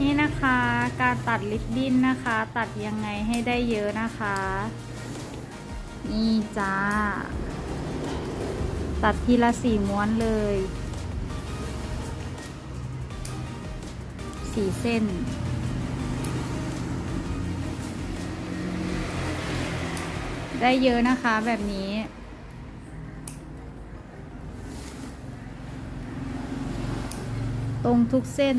นี่นะคะการตัดลิปบิ้นนะคะ ตัดยังไงให้ได้เยอะนะคะ นี่จ้า ตัดทีละสี่ม้วนเลยสี่เส้น ได้เยอะนะคะแบบนี้ตรงทุกเส้น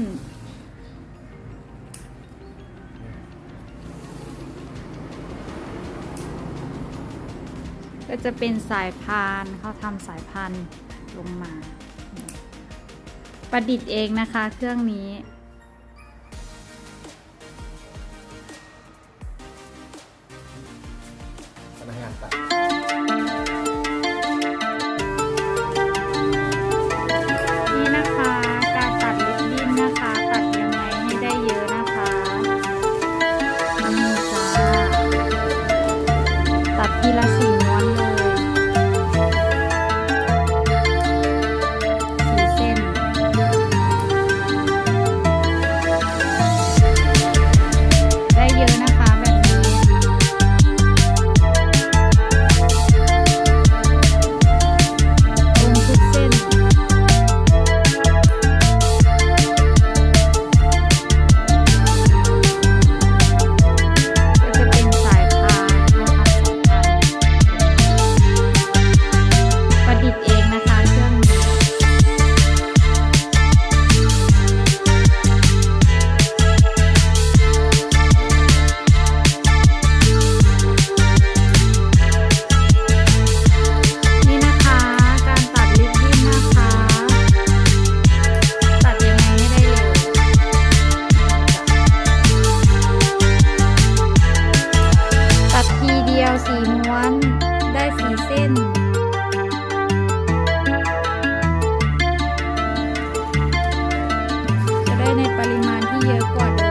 ก็จะเป็นสายพานเขาทำสายพานลงมา ประดิษฐ์เองนะคะเครื่องนี้ วสีม้วน ได้สีเส้น จะได้ในปริมาณที่เยอะกว่าเดิม